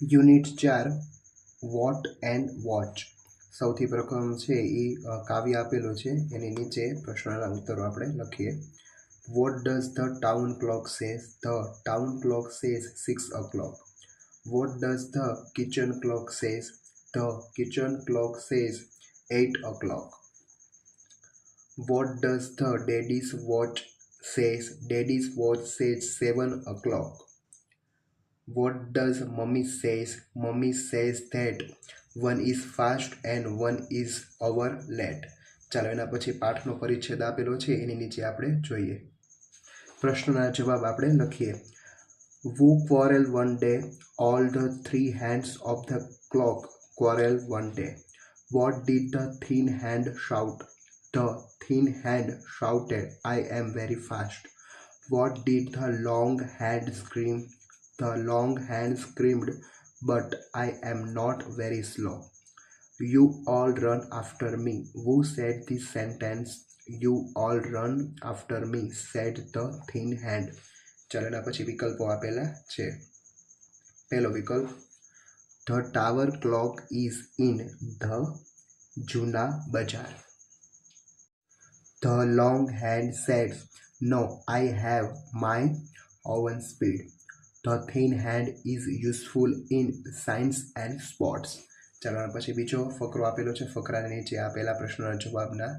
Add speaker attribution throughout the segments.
Speaker 1: Unit ચાર, vote and watch. સૌથી પ્રથમ છે એ કાવ્ય આપેલું છે. એની નીચે પ્રશ્નના ઉત્તરો આપણે લખીએ. What does the town clock says the town clock says six o'clock what does the kitchen clock says the kitchen clock says eight o'clock what does the daddy's watch says daddy's watch says seven o'clock What does mummy says? Mummy says that one is fast and one is over late. ચાલો, એના પછી પાઠનો પરિચ્છેદ આપેલો છે, એની નીચે આપણે જોઈએ. પ્રશ્નના જવાબ આપણે લખીએ. Who quarrel one day all the three hands of the clock quarrel one day what did the thin hand shout the thin hand shouted I am very fast what did the long hand scream The long hand screamed, But I am not very slow. You all run after me. Who said this sentence? You all run after me, said the thin hand. ચાલો એના પછી વિકલ્પો આપેલા છે પહેલો વિકલ્પ the tower clock is in the જૂના બજાર the long hand sets no I have my own speed the thin hand is useful in science and sports ચાલો પછી બીજો ફકરો આપેલો છે, ફકરાની નીચે આપેલા પ્રશ્નોના જવાબના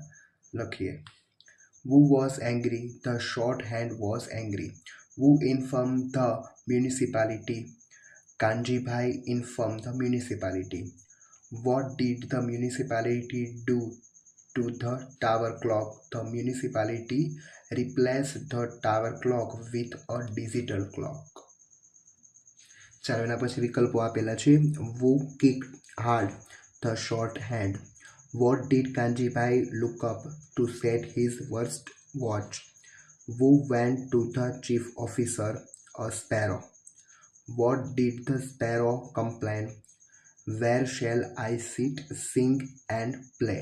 Speaker 1: લખીએ. Who was angry the short hand was angry who inform the municipality Kanjibhai inform the municipality what did the municipality do to the tower clock the municipality replace the tower clock with a digital clock ચાલો એના પછી વિકલ્પો આપેલા છે. Who kick hard the short hand what did Kanjibhai look up to set his wrist watch who went to the chief officer a sparrow what did the sparrow complain where shall I sit sing and play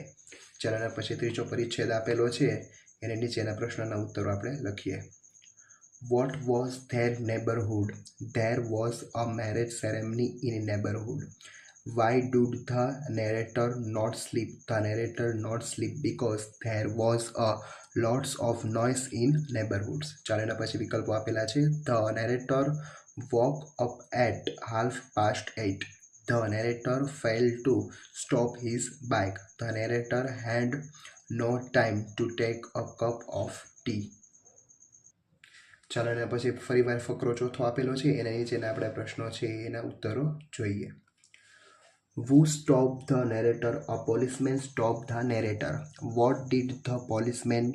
Speaker 1: ચાલો પછી ત્રીજો પરિચ્છેદ આપેલો છે. એને નીચેના પ્રશ્નના ઉત્તરો આપણે લખીએ. What was their neighborhood? There was a marriage ceremony in neighborhood. Why did the narrator not sleep? The narrator not sleep because there was a lots of noise in neighborhoods. ચાલો એના પછી વિકલ્પો આપેલા છે The narrator woke up at half past eight. The narrator failed to stop his bike. The narrator had no time to take a cup of tea. ચાલો પછી ફરીવાર ફકરો ચોથો આપેલો છે. એના નીચેના આપણા પ્રશ્નો છે એના ઉત્તરો જોઈએ. Who stop the narrator a policeman stop the narrator what did the policeman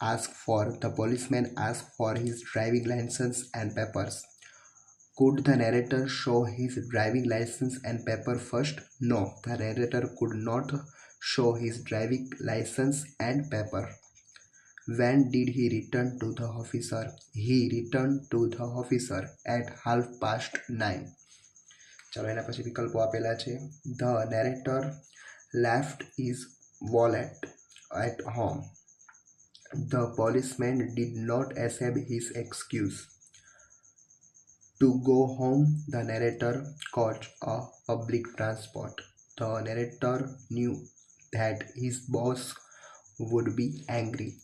Speaker 1: ask for the policeman ask for his driving licence and papers Could the narrator show his driving license and paper first? No, the narrator could not show his driving license and paper. When did he return to the officer? He returned to the officer at half past nine. चलो इन्हें पची विकल्प आपेला छे The narrator left his wallet at home. The policeman did not accept his excuse. To go home, the narrator caught a public transport. The narrator knew that his boss would be angry.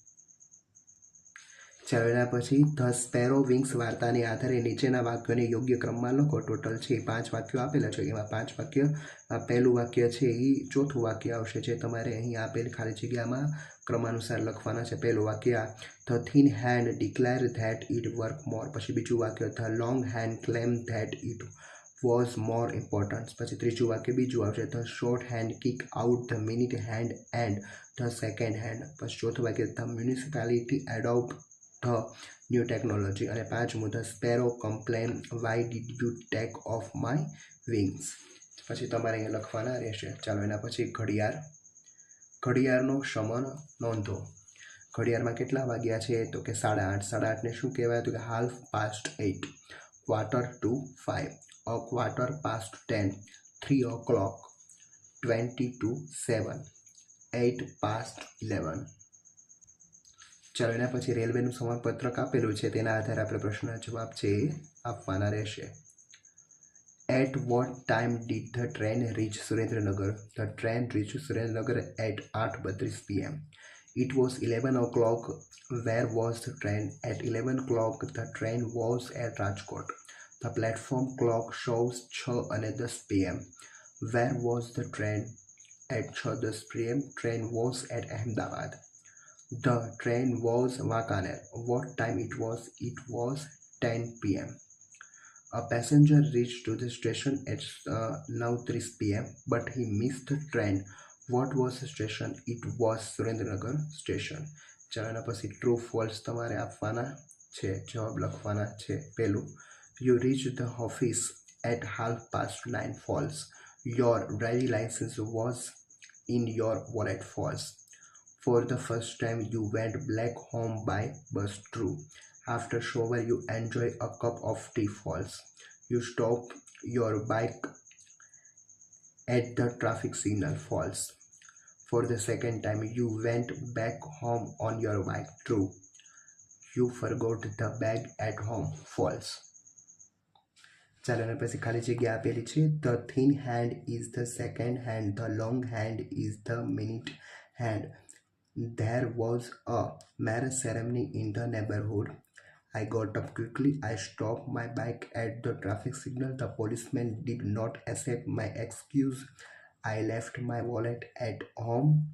Speaker 1: ચાલો પછી the sparrow wings વાર્તાને આધારે નીચેના વાક્યોને યોગ્ય ક્રમમાં લખો. Total છે પાંચ વાક્યો આપેલા છે. એમાં પાંચ વાક્ય પહેલું વાક્ય છે એ ચોથું વાક્ય આવશે જે તમારે અહીં આપેલ ખાલી જગ્યામાં ક્રમાનુસાર લખવાના છે. પહેલું વાક્ય, the thin hand declare that it work more. પછી બીજું વાક્ય, the long hand claim that it was more important પછી ત્રીજું વાક્ય બીજું આવશે, the short hand kick out the minute hand and the second hand. પછી ચોથું વાક્ય, the municipality adopt new technology અને પાંચ મુદ્દા. Sparrow complain why did you take off my wings પછી તમારે અહીંયા લખવાના રહેશે. ચાલો, એના પછી ઘડિયાળ. ઘડિયાળનો શમન નોંધો. ઘડિયાળમાં કેટલા વાગ્યા છે? તો કે સાડા આઠ. સાડા આઠને શું કહેવાય? તો કે half past eight quarter to five a quarter past ten three o'clock twenty to seven eight past eleven ચાલો એના પછી રેલવેનું સમાપત્રક આપેલું છે તેના આધારે આપણે પ્રશ્નના જવાબ છે એ આપવાના રહેશે At what time did the train reach Surendranagar? The train reached Surendranagar at 8.32 pm. It was 11 o'clock. Where was the train? At 11 o'clock, the train was at Rajkot. The platform clock shows 6 અને 10 pm. Where was the train? At 6.10 pm, train was at Ahmedabad. The train was Wakane. What time it was? It was 10 p.m. A passenger reached to the station at uh, now 3 p.m. but he missed the train. What was the station? It was Surendranagar station. Chalana pasi true false tamare apvana che job lakhvana che pelu. You reached the office at half past 9 falls. Your driving license was in your wallet falls. For the first time, you went back home by bus. True. After shower, you enjoy a cup of tea. False. You stop your bike at the traffic signal. False. For the second time, you went back home on your bike. True. You forgot the bag at home. False. ચાલો એના પછી ખાલી જગ્યા આપેલી છે the thin hand is the second hand the long hand is the minute hand there was a marriage ceremony in the neighborhood. I got up quickly. I stopped my bike at the traffic signal. The policeman did not accept my excuse. I left my wallet at home.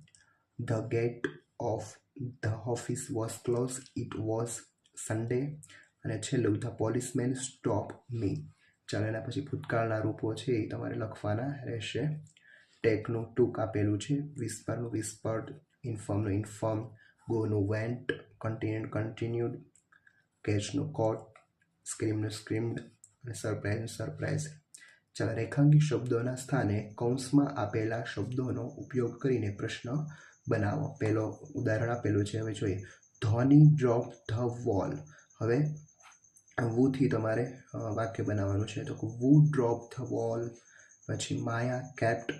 Speaker 1: The gate of the office was closed. It was Sunday. અને છેલ્લું the policeman stop મી ચાલો એના પછી ભૂતકાળના રૂપો છે એ તમારે લખવાના રહેશે ટેકનું ટૂંક આપેલું છે વિસ્પરનું વિસ્પર્ડ ઇન્ફર્મનું ઇન્ફર્મ ગોનું વેન્ટ કન્ટિન્યુડ કન્ટિન્યુડ કેચનું કોટ સ્ક્રીમનું સ્ક્રીમ્ડ અને સરપ્રાઈઝ સરપ્રાઇઝ ચાલો રેખાંકિત શબ્દોના સ્થાને કૌંસમાં આપેલા શબ્દોનો ઉપયોગ કરીને પ્રશ્ન બનાવો. પહેલો ઉદાહરણ આપેલું છે, હવે જોઈએ. ધોની ડ્રોપ ધ વોલ હવે વુથી તમારે વાક્ય બનાવવાનું છે. તો વુ ડ્રોપ ધ વોલ પછી Maya kept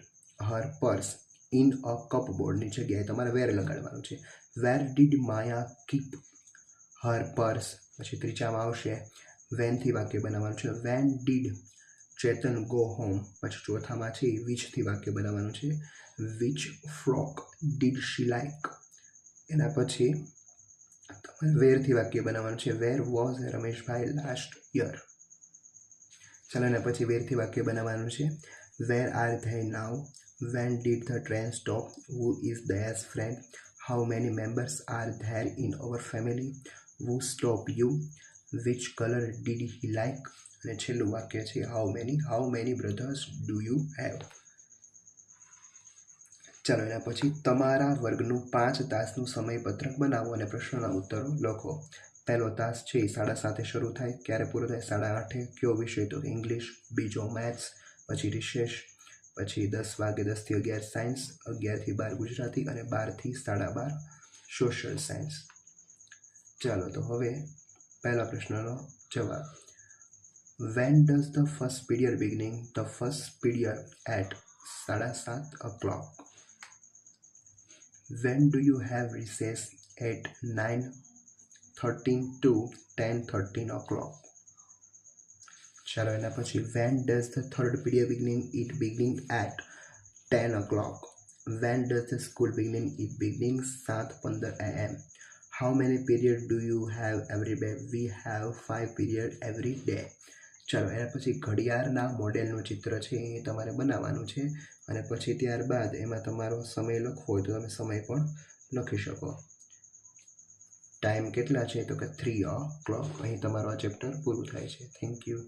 Speaker 1: her purse in a કપબોર્ડની જગ્યાએ તમારે વેર લગાડવાનું છે. Where did Maya keep her purse પછી ત્રીજામાં આવશે વેનથી વાક્ય બનાવવાનું છે. When did Chetan go home પછી ચોથામાં છે વિચથી વાક્ય બનાવવાનું છે. Which frock did she like એના પછી તમારે વેરથી વાક્ય બનાવવાનું છે. Where was Rameshbhai last year ચાલો, એના પછી વેરથી વાક્ય બનાવવાનું છે. Where are they now when did the train stop? Who is Daya's friend how many members are there in our family who stop you Which colour did he like અને છેલ્લું વાક્ય છે how many how many brothers do you have ચાલો એના પછી તમારા વર્ગનું પાંચ તાસનું સમયપત્રક બનાવો અને પ્રશ્નના ઉત્તરો લખો. પહેલો તાસ છે એ સાડા સાતે શરૂ થાય, ક્યારે પૂરો થાય? સાડા આઠે. કયો વિષય? તો ઇંગ્લિશ. બીજો મેથ્સ. પછી રિશેષ પછી દસ વાગે દસથી અગિયાર સાયન્સ અગિયારથી બાર ગુજરાતી અને બારથી સાડા બાર સોશિયલ સાયન્સ ચાલો તો હવે પહેલા પ્રશ્નનો જવાબ. When does the first period beginning the first period at સાડા સાત o'clock. When do you have recess at 9 13 to 10 13 o'clock? ચાલો એના પછી when does the third period beginning it beginning at 10 o'clock when does the school beginning it beginning 7:15 am how many period do you have every day we have five period every day ચાલો એના પછી ઘડિયાળના મોડેલનું ચિત્ર છે એ તમારે બનાવવાનું છે અને પછી ત્યારબાદ એમાં તમારો સમય લખવો હોય તો તમે સમય પણ લખી શકો ટાઈમ કેટલા છે તો કે થ્રી ઓ ક્લોક અહીં તમારું આ ચેપ્ટર પૂરું થાય છે થેન્ક યુ